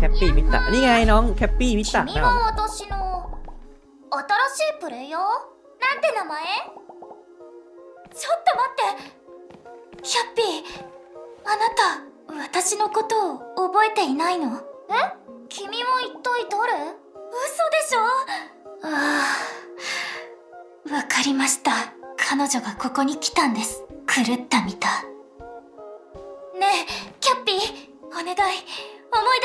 แคปปี้มิตะนี่ไงน้องแคปปี้มิตะ 君 นะ は私の新しいプレイヤーなんて名前ちょっと待ってキャッピーあなた私のことを覚えていないのえ君は一体誰嘘でしょああわかりました彼女がここに来たんです狂ったみたねえキャッピーお願い 思い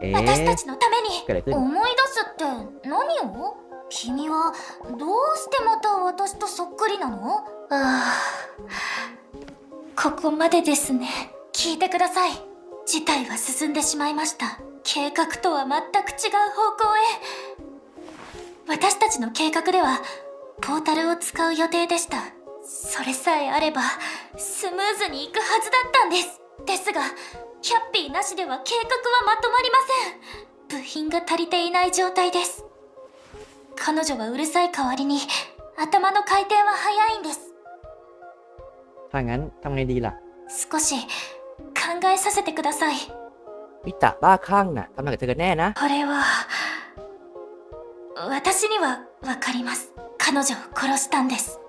出して、私たちのために。思い出すって何を？君はどうしてまた私とそっくりなの？ああここまでですね。聞いてください。事態は進んでしまいました。計画とは全く違う方向へ。私たちの計画ではポータルを使う予定でした。それさえあればスムーズにいくはずだったんです。ですがキャッピーなしでは計画はまとまりません部品が足りていない状態です彼女はうるさい代わりに頭の回転は速いんです ถ้างั้นทำไงดีล่ะ 少し考えさせてください มิตะบ้าคลั่งน่ะทำอะไรกับเธอกันแน่นะ これは私にはわかります彼女を殺したんです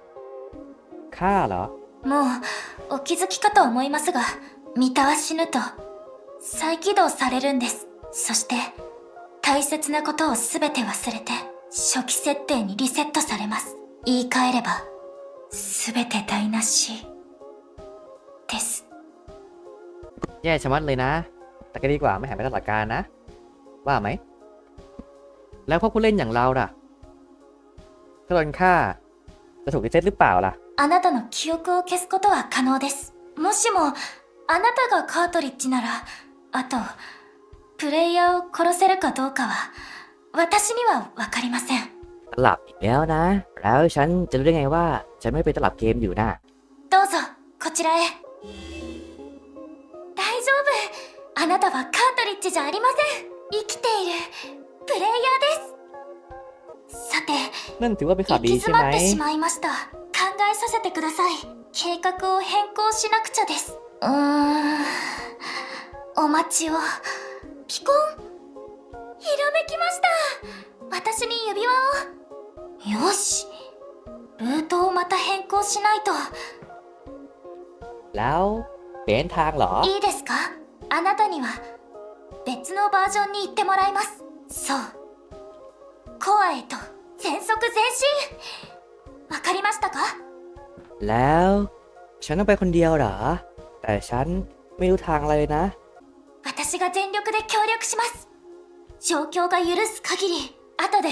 ฆ่าเหรอ もうお気づきかと思いますが 三田は死ぬと再起動されるんですそして大切なことを全て忘れて初期設定にリセットされます言い換えれば全て台無しです แย่ชะมัดเลยนะ แต่ก็ดีกว่าไม่หายไปตลอดกาลนะ ว่าไหม แล้วพวกผู้เล่นอย่างเราล่ะถ้าโดนฆ่า จะถูกรีเซ็ตหรือเปล่าล่ะ あなたの記憶を消すことは可能ですもしも あなたがカートリッジならあとプレイヤーを殺せるかどうかは私には分かりません ตลับอีกแล้วนะ แล้วฉันจะรู้ได้ไงว่า ฉันไม่เป็นตลับเกมอยู่นะ どうぞこちらへ大丈夫あなたはカートリッジじゃありません生きているプレイヤーですさて นั่นถือว่าเป็นข่าว 行 ดี き ใช่ 詰 ไหม まってしまいました考えさせてください計画を変更しなくちゃです うーんお待ちをピコンひらめきました私に指輪をよしルートをまた変更しないと แล้วเปลี่ยนทางเหรอ いいですかあなたには別のバージョンに行ってもらいますそうコアへと全速前進わかりましたか แล้ว ฉันต้องไปคนเดียวเหรอ แต่ฉันไม่รู้ทางอะไรเลยนะ 私が全力で協力します状況が許す限り後で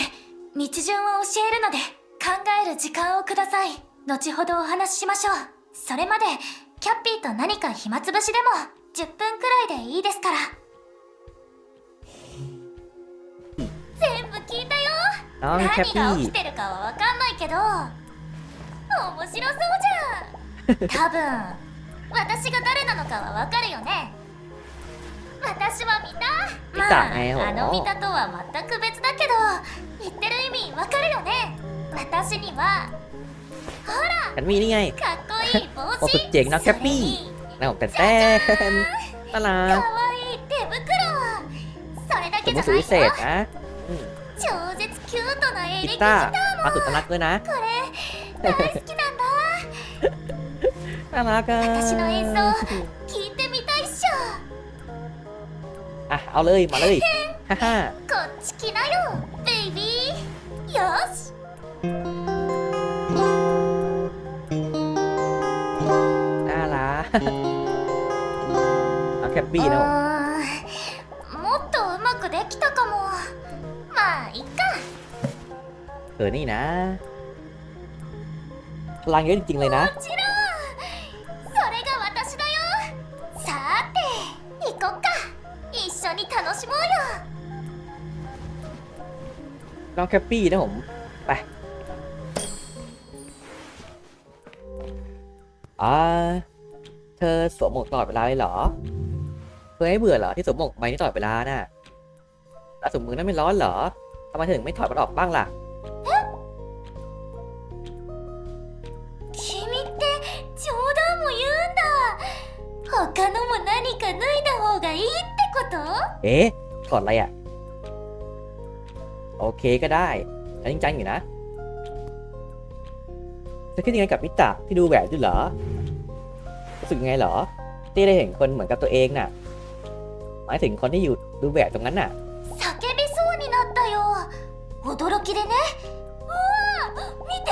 道順を教えるので考える時間をください後ほどお話ししましょうそれまでキャッピーと何か暇つぶしでも10分くらいでいいですから全部聞いたよ น้องแคป 何が ปี้ 起きてるかはわかんないけど面白そうじゃん多分 私が誰なのかはわかるよね私は見た見たねまあ、あの見たとは全く別だけど言ってる意味わかるよね私には ฉันมีนี่ไง かっこいい帽子おすっちぇงなキャッピーそれに นะผมแต่แต้มตลาด かわいい手袋それだ ส け ม じ ม ゃ ติสุ ない วิเศษ よ นะอืม 超絶キュートなエレ กี キギ ตา タ ร์มาสุดตลักด้วยนะ ーこれ大好きなんだ น่ารักอ่ะ 私の演奏聞いてみたいっしょ อ่ะ เอาเลยมาเลยฮ่าฮ่า こっち来なよベイビーよし น่ารักเอาแคปปี้ う นะผม ーんもっとうまくできたかもまあいっか เออนี่นะ พลังเยอะจริงๆเลยนะ もち に楽しもうよ น้องแคปปี้นะผม ไป อ่า เธอสวมหมวกตลอดเวลาเลยเหรอ เธอไม่เบื่อเหรอที่สวมหมวกใบนี้ตลอดเวลาน่ะ แล้วสวมมือนั้นไม่ร้อนเหรอทำไมเธอถึงไม่ถอดมันออกบ้างล่ะ こと เอ๊ะ เธ ถอดอะไรอะโอเคก็ได้อันจริงจังอยู่นะจะคิดยังไงกับมิตะที่ดูแหวนด้วยเหรอรู้สึกยังไงเหรอ ที่ได้เห็นคนเหมือนกับตัวเองน่ะ หมายถึงคนที่อยู่ดูแหวนตรงนั้นน่ะ 叫びそうになったよ驚きでねうわ見て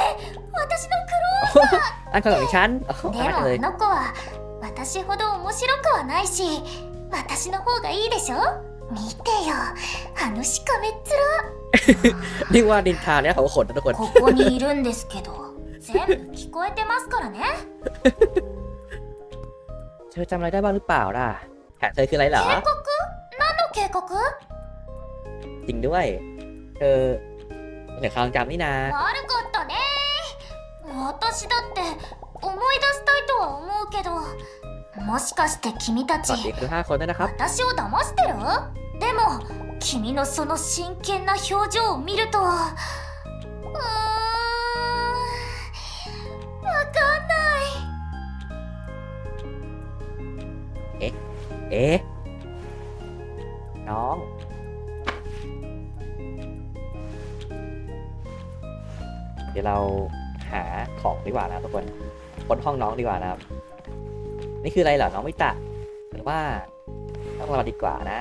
私のク อันคนของฉันโอ้โห ローで น่า も เลย あの子は私ほど面白くはないし 私の方がいいでしょ見てよあのしかめっ面 เรียกว่าดินทาเนี่ยเขาขนนะทุกคน ここにいるんですけど全部聞こえてますからね เธอจำอะไรได้บ้างหรือเปล่าล่ะแผนเธอคืออะไรเหรอ 警告何の警告 จริงด้วย เธอเหนือความจำนี่นา 悪かったね私だって思い出したいとは思うけど もしかして君た สวัสดี ち คือห้าคนด้วยนะครับ 私を騙してるでも君のその真剣な表情を見るとうーんわかんない เอ๊ะ น้อง เดี๋ยวเราหาของดีกว่านะทุกคนค้นห้องน้องดีกว่านะครับ นี่คืออะไรเหรอ น้องมิตะหรือว่าต้องรอดีกว่านะ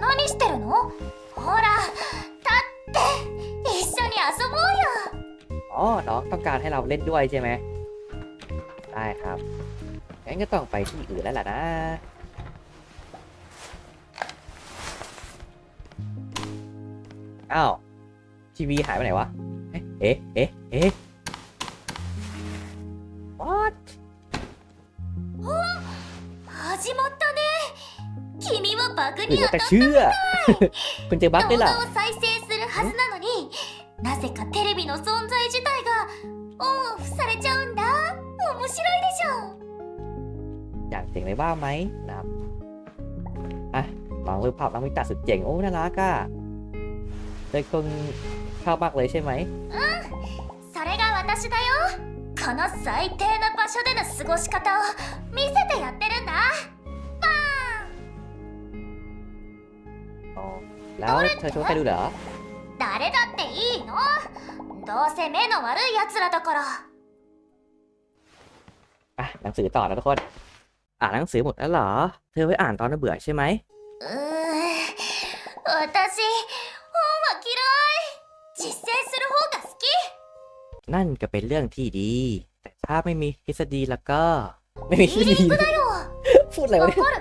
何してるのほら立って一緒に遊ぼうよ อ๋อ น้องต้องการให้เราเล่นด้วยใช่ไหม ได้ครับ งั้นก็ต้องไปที่อื่นแล้วล่ะนะ อ้าว ทีวีหายไปไหนวะ เอ๊ะ เอ๊ะ เอ๊ะ はバグ หรือ に ว่า 当 แต่ たっ เชื่อ คุณเจอบั๊ก 動 ด้วยล่ะ 画を再生するはずなのになぜかテレビの存在自体がオンオフされちゃうんだ面白いでしょ อยากเจ๋งเลยบ้างไหมนะครับ อ่ะลองรูปภาพน้องมิตาสุดเจ๋ง โอ้ น่ารักอ่ะเธอคงชอบมากเลยใช่ไหม それが私だよこの最低な場所での過ごし方を見せてやってるんだ แล้วเธอชวนใครดูเหรอ 誰だっていいのどうせ目の悪い奴らだから อ่ะหนังสือต่อนะทุกคน อ่านหนังสือหมดแล้วเหรอ เธอไปอ่านตอนเบื่อใช่ไหม うーん私本は嫌い実践する方が好き นั่นก็เป็นเรื่องที่ดี แต่ถ้าไม่มีทฤษฎีแล้วก็ ไม่มีทฤษฎี だよ พูดอะไร わ วะเนี่ย かる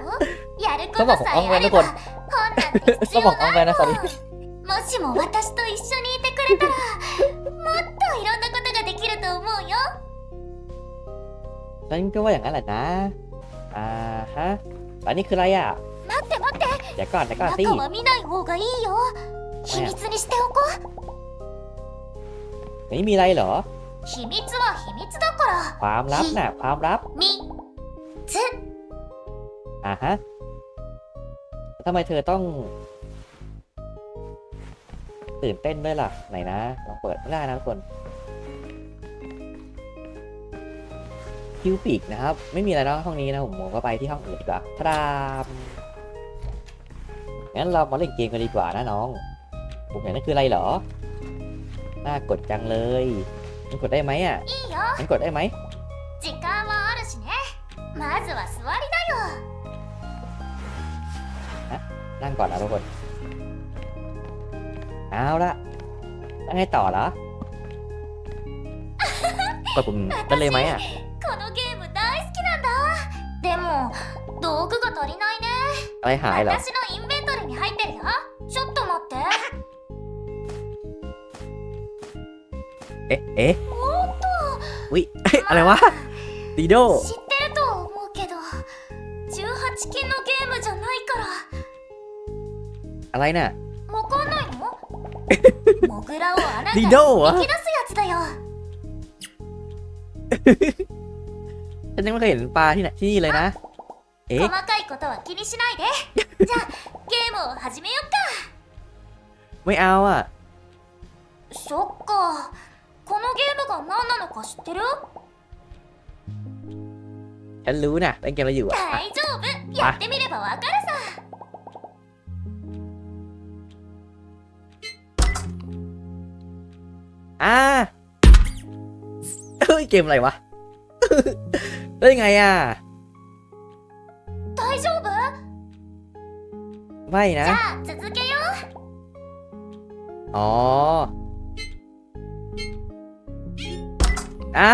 やるこเขาบอก と ของ さ อ้อง え แว あ น れ ทุกค ば น 本なんて必 เขา 要 บอกอ้องแว なん นนะสอรี่ もしも私と一緒にいてくれたらもっといろんなことができると思うよ ฉันก็ว่าอย่างนั้นแหละนะ อ่าฮะแล้วนี่คืออะไรอ่ะ 待って待って เดี๋ยวก่อนเดี๋ยวก่อนสิ 中は見ない方がいいよ秘密にしておこう นี่มีอะไรเหรอ 秘密は秘密だから ความลับน่ะ ความลับ みつ อ่าฮะแล้ว ทำไมเธอต้อง ตื่นเต้นด้วยล่ะ ไหนนะ ลองเปิดไม่ได้นะทุกคนคิวปิกนะครับ ไม่มีอะไรแล้วห้องนี้นะผมผมก็ไปที่ห้องอื่นดีกว่าทรามงั้นเรามาเล่นเกมกันดีกว่านะน้อง ผมอยากนั่นคืออะไรเหรอ น่ากดจังเลยมันกดได้ไหมอ่ะ いいよ มันกดได้ไหม 時間はあるしねまずは座りだよ นั่งก่อนนะทุกคน เอาละแล้วไงต่อเหรอ กดปุ่มนั่นเลยไหมอ่ะ このゲーム大好きなんだでも道具が足りないね อะไรหายเหรอ 私のインベントリーに入ってるよちょっと待って เอ๊ะ เอ๊ะวิ อะไรวะดีโด 知って อะไรน่ะโมกนามโมกระโออานลิดเหรอ引き出すやฉันยังไม่เคยเห็นปลาที่ไหนที่นี่เลยนะ เอ๊ะ細かいことは気にしないでじゃあเームを始めよっかไม่เอาอะそっかこのゲームが何なのか知ってるฉันรู้นะเล่นเกมอะไรอยู่อะ大丈夫やってみればわかるさ ฮ้ยเกมอะไรวะ ได้ยังไงอ่ะ 大丈夫 ไม่นะ じゃあ続けよう อ๋อ อ่า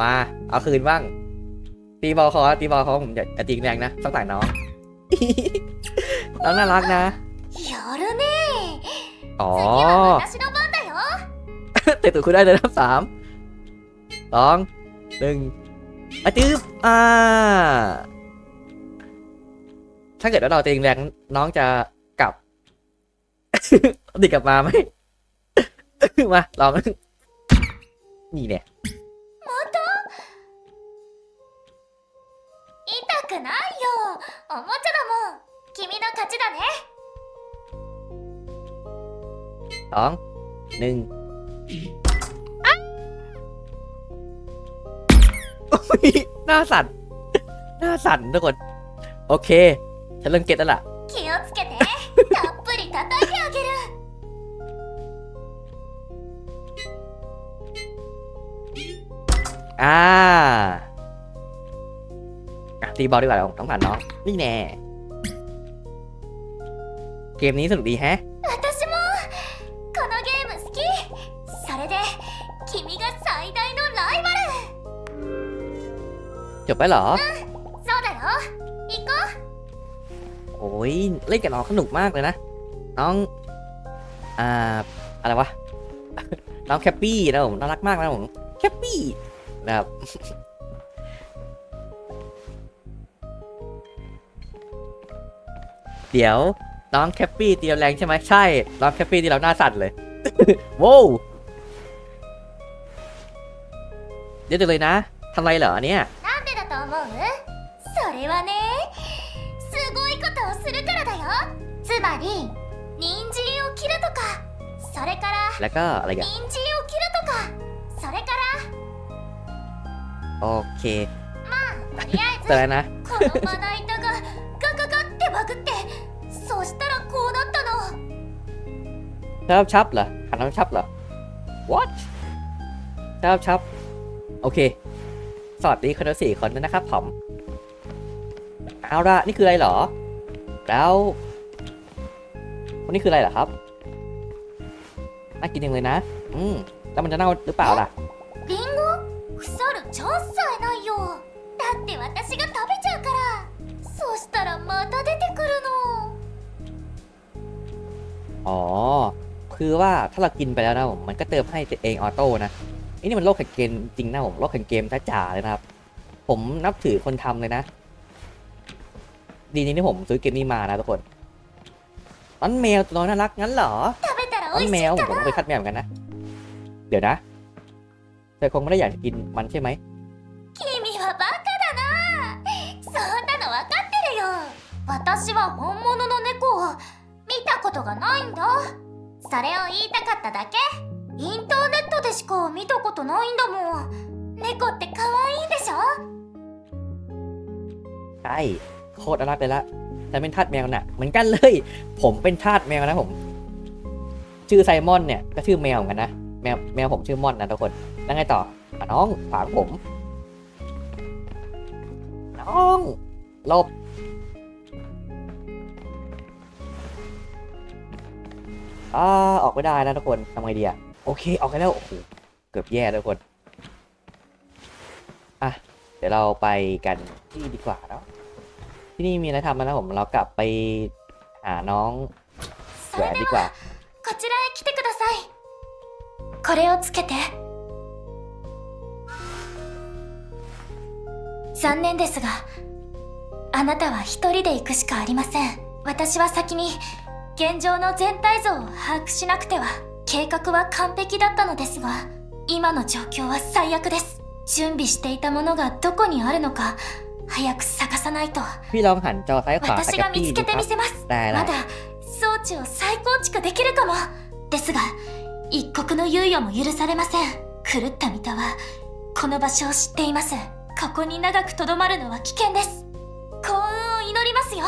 มา เอาคืนบ้าง ตีบอลคอตีบอลคอผมอย่าอย่าตีแรงนะต้องต่างน้อง น้องน่ารักนะ やるね อ๋อ 次は私の番だよ เตะตูดคุณได้เลยนะสามสองหนึ่งอาจืบอ่า ถ้าเกิดว่าเราตีแรงน้องจะกลับ ติดกลับมาไหม มาลอง นี่เนี่ย 痛くないよおもちゃだもん君の勝ちだね สองหนึ่ง หน้าสั่น หน้าสั่นทุกคน โอเค ฉันเริ่มเก็ตแล้วล่ะ 気をつけてたっぷり叩いてあげる อ่าอ่ะตีบอลดีกว่าเราต้องผ่านน้อง นี่แน่ เกมนี้สนุกดีแฮะ ไปเหรอโซดาโรอีโกโอ้ยเล่นกับน้องสนุกมากเลยนะ น้องอ่าอะไรวะ น้องแคปปี้นะผมน่ารักมากนะผมแคปปี้นะครับเดี๋ยวน้องแคปปี้เตีแรงใช่ไหมใช่ น้องแคปปี้ที่เราหน้าสั่นเลยว้าวเดี๋ยวเลยนะทำไรเหรออันเนี้ย 思うそれはねすごいことをするからだよつまり人参を切るとかそれから แล้วก็อะไรกัน 人参を切るとかそれから โอเค とりあえ แต่แล้วนะ ずこのまな板がガガガってバグってそしたらこうなったの ชอบชับเหรอขันน้ำชับเหรอ what ชอบชับ โอเค สวัสดีคนทั้งสี่คนด้วยนะครับผม เอาละนี่คืออะไรเหรอ แล้วคนนี้คืออะไรเหรอครับ น่ากินจังเลยนะ อืม แล้วมันจะเน่าหรือเปล่าล่ะ リンゴ腐るチャンスさえないよだって私が食べちゃうからそしたらまた出てくるの อ๋อ คือว่าถ้าเรากินไปแล้วนะผม มันก็เติมให้เองออโต้นะไ อ้นี่มันโลกแห่งเกมจริงนะผม โลกแห่งเกมจ๋าๆเลยนะครับ ผมนับถือคนทำเลยนะ ดีนี้ที่ผมซื้อเกมนี้มานะทุกคนน้องแมวตัวน้อยน่ารักงั้นเหรอ 食べたら น้อ 美 ง 味し แม い ว か ผม ら ก็ไปคัดแมวเหมือนกันนะ เดี๋ยวนะ เธอคงไม่ได้อยากกินมันใช่ไหม 君はバカだなそんなの分かってるよ私は本物の猫を見たことがないんだそれを言いたかっただけ インターネットでしか見たことないんだもん猫って可愛いでしょ ใช่ โคตรน่ารักเลยละแต่เป็นทาสแมวน่ะ เหมือนกันเลย ผมเป็นทาสแมวนะผม ชื่อไซมอนเนี่ย ก็ชื่อแมวเหมือนกันนะ แมวแมวผมชื่อมอนนะทุกคน แล้วไงต่ออ่ะน้องฝากผม น้องหลบ อ่าออกไม่ได้นะทุกคนทำไงดีอะ โอเค ออกไปแล้ว โอ้โห เกือบแย่ทุกคน อ่ะ เดี๋ยวเราไปกันที่ดีกว่าเนาะ ที่นี่มีอะไรทำนะผม เรากลับไปหาน้อง そ แหว れ น で ดี は กว่า こちらへ来てくださいこれをつけて残念ですがあなたは一人で行くしかありません私は先に現状の全体像を把握しなくては 計画は完璧だったのですが今の状況は最悪です準備していたものがどこにあるのか早く探さないと พี่ลองหันจอซ้ายขวาไป 私 กับ が พี่ 見つ ดู けて ครั み บ せます ได้ ま ได้ だ装置を再構築できるかもですが一刻の猶予も許されません狂った三田はこの場所を知っていますここに長くとどまるのは危険です幸運を祈りますよ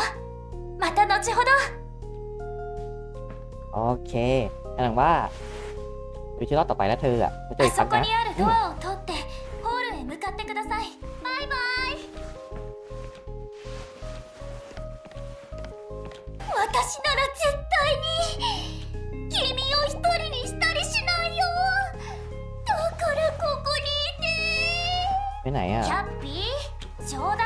また後ほど โอเค แสดงว่าวิชิที่รอบต่อไปแล้วเธออะจะเจออีกครั้งนะไปไหนอะキャッピー冗談